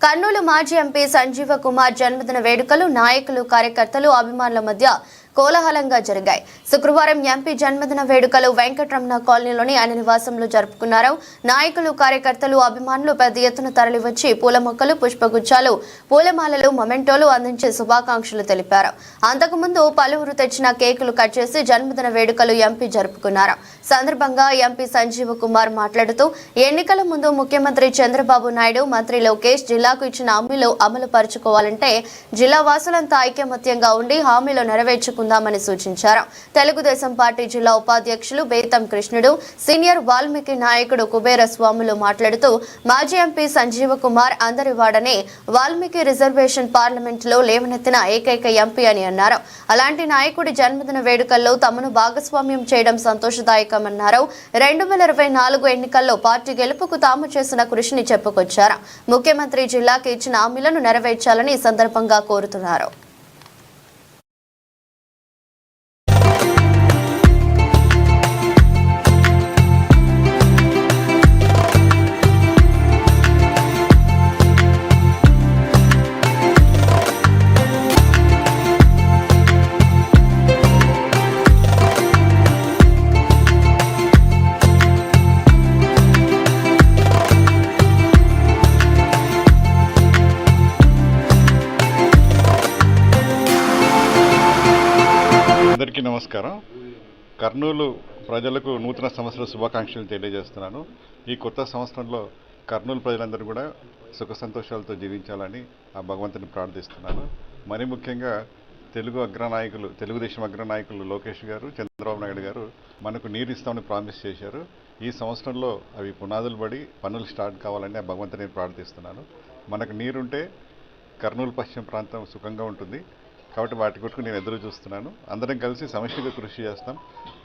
కర్నూలు మాజీ ఎంపీ సంజీవ కుమార్ జన్మదిన వేడుకలు నాయకులు కార్యకర్తలు అభిమానుల మధ్య కోలాహలంగా జరిగాయి. శుక్రవారం ఎంపీ జన్మదిన వేడుకలు వెంకటరమణ కాలనీలోని ఆయన నివాసంలో జరుపుకున్నారు. నాయకులు కార్యకర్తలు అభిమానులు పెద్ద ఎత్తున తరలివచ్చి పూల మొక్కలు పుష్పగుచ్చాలు పూలమాలలు మొమెంటోలు అందించి శుభాకాంక్షలు తెలిపారు. అంతకుముందు పలువురు తెచ్చిన కేకులు కట్ చేసి జన్మదిన వేడుకలు ఎంపీ జరుపుకున్నారు. సందర్భంగా ఎంపీ సంజీవ కుమార్ మాట్లాడుతూ ఎన్నికల ముందు ముఖ్యమంత్రి చంద్రబాబు నాయుడు మంత్రి లోకేష్ జిల్లాకు ఇచ్చిన హామీలు అమలు పరుచుకోవాలంటే జిల్లా వాసులంతా ఐకమత్యంగా ఉండి హామీలు నెరవేర్చుకుందామని సూచించారు. తెలుగుదేశం పార్టీ జిల్లా ఉపాధ్యక్షులు బేతం కృష్ణుడు సీనియర్ వాల్మీకి నాయకుడు కుబేర స్వాములు మాట్లాడుతూ మాజీ ఎంపీ సంజీవ కుమార్ అందరి వాడనే వాల్మీకి రిజర్వేషన్ పార్లమెంట్లో లేవనెత్తిన ఏకైక ఎంపీ అని అన్నారు. అలాంటి నాయకుడి జన్మదిన వేడుకల్లో తమను భాగస్వామ్యం చేయడం సంతోషదాయకమన్నారు. రెండు వేల ఇరవై నాలుగు ఎన్నికల్లో పార్టీ గెలుపుకు తాము చేసిన కృషిని చెప్పుకొచ్చారు. ముఖ్యమంత్రి జిల్లాకి ఇచ్చిన హామీలను నెరవేర్చాలని ఈ సందర్భంగా కోరుతున్నారు. నమస్కారం. కర్నూలు ప్రజలకు నూతన సంవత్సర శుభాకాంక్షలు తెలియజేస్తున్నాను. ఈ కొత్త సంవత్సరంలో కర్నూలు ప్రజలందరూ కూడా సుఖ సంతోషాలతో జీవించాలని ఆ భగవంతుని ప్రార్థిస్తున్నాను. మరి ముఖ్యంగా తెలుగు అగ్రనాయకులు తెలుగుదేశం అగ్రనాయకులు లోకేష్ గారు చంద్రబాబు నాయుడు గారు మనకు నీరు ఇస్తామని ప్రామిస్ చేశారు. ఈ సంవత్సరంలో అవి పునాదులు పడి పనులు స్టార్ట్ కావాలని ఆ భగవంతుని ప్రార్థిస్తున్నాను. మనకు నీరుంటే కర్నూలు పశ్చిమ ప్రాంతం సుఖంగా ఉంటుంది. కాబట్టి వాటి కొట్టుకు నేను ఎదురు చూస్తున్నాను. అందరం కలిసి సమిష్టిగా కృషి చేస్తాం.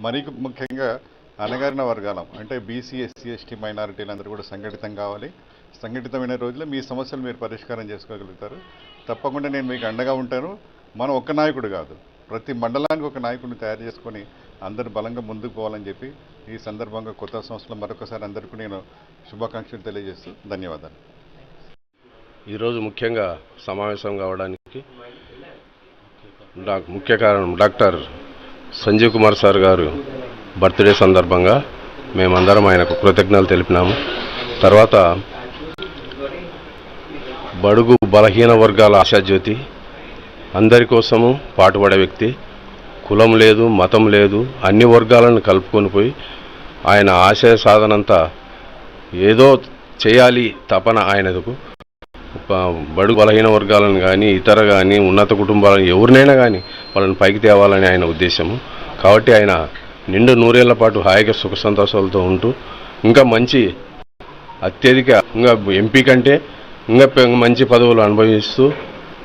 మరీ ముఖ్యంగా అణగారిన వర్గాలం అంటే బీసీ ఎస్సీ ఎస్టీ మైనారిటీలందరూ కూడా సంఘటితం కావాలి. సంఘటితమైన రోజుల్లో మీ సమస్యలు మీరు పరిష్కారం చేసుకోగలుగుతారు. తప్పకుండా నేను మీకు అండగా ఉంటాను. మనం ఒక్క నాయకుడు కాదు. ప్రతి మండలానికి ఒక నాయకుడిని తయారు చేసుకొని అందరూ బలంగా ముందుకు పోవాలని చెప్పి ఈ సందర్భంగా కొత్త సంవత్సరం మరొకసారి అందరికీ నేను శుభాకాంక్షలు తెలియజేస్తూ ధన్యవాదాలు. ఈరోజు ముఖ్యంగా సమావేశం కావడానికి ముఖ్య కారణం డాక్టర్ సంజీవ్ కుమార్ సార్ గారు బర్త్డే సందర్భంగా మేమందరం ఆయనకు కృతజ్ఞతలు తెలిపినాము. తర్వాత బడుగు బలహీన వర్గాల ఆశాజ్యోతి అందరి కోసము పాటుపడే వ్యక్తి కులం లేదు మతం లేదు అన్ని వర్గాలను కలుపుకొని పోయి ఆయన ఆశయ సాధనంతా ఏదో చేయాలి తపన ఆయనకు బడు బడుగు బలహీన వర్గాలను కానీ ఇతర కానీ ఉన్నత కుటుంబాలను ఎవరినైనా కానీ వాళ్ళని పైకి తేవాలని ఆయన ఉద్దేశము. కాబట్టి ఆయన నిండు నూరేళ్ళ పాటు హాయిగా సుఖ సంతోషాలతో ఉంటూ ఇంకా మంచి అత్యధిక ఇంకా ఎంపీ కంటే ఇంకా మంచి పదవులు అనుభవిస్తూ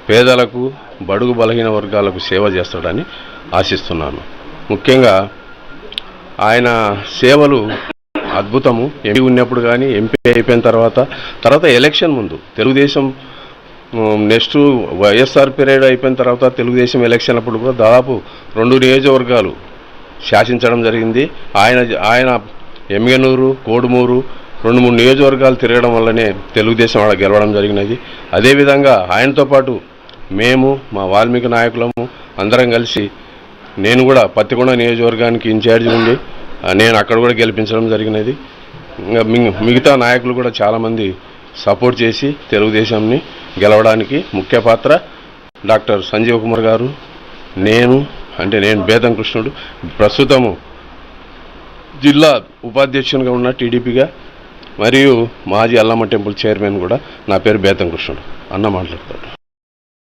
పేదలకు బడుగు బలహీన వర్గాలకు సేవ చేస్తాడని ఆశిస్తున్నాను. ముఖ్యంగా ఆయన సేవలు అద్భుతము. ఎంపీ ఉన్నప్పుడు కానీ ఎంపీ అయిపోయిన తర్వాత తర్వాత ఎలక్షన్ ముందు తెలుగుదేశం నెక్స్ట్ వైఎస్ఆర్ పీరియడ్ అయిపోయిన తర్వాత తెలుగుదేశం ఎలక్షన్ అప్పుడు కూడా దాదాపు రెండు నియోజకవర్గాలు శాసించడం జరిగింది. ఆయన ఆయన ఎమ్మెనూరు కోడుమూరు రెండు మూడు నియోజకవర్గాలు తిరగడం వల్లనే తెలుగుదేశం ఆడ గెలవడం జరిగినది. అదేవిధంగా ఆయనతో పాటు మేము మా వాల్మీకి నాయకులము అందరం కలిసి నేను కూడా పత్తికొండ నియోజకవర్గానికి ఇన్ఛార్జ్ ఉండి నేను అక్కడ కూడా గెలిపించడం జరిగినది. ఇంకా మిగతా నాయకులు కూడా చాలామంది సపోర్ట్ చేసి తెలుగుదేశంని గెలవడానికి ముఖ్య పాత్ర డాక్టర్ సంజీవ్ కుమార్ గారు నేను అంటే నేను బేతం కృష్ణుడు. ప్రస్తుతము జిల్లా ఉపాధ్యక్షునిగా ఉన్న టీడీపీగా మరియు మాజీ అల్లమ్మ టెంపుల్ చైర్మన్ కూడా నా పేరు బేతం కృష్ణుడు. అన్న మాట్లాడతాడు.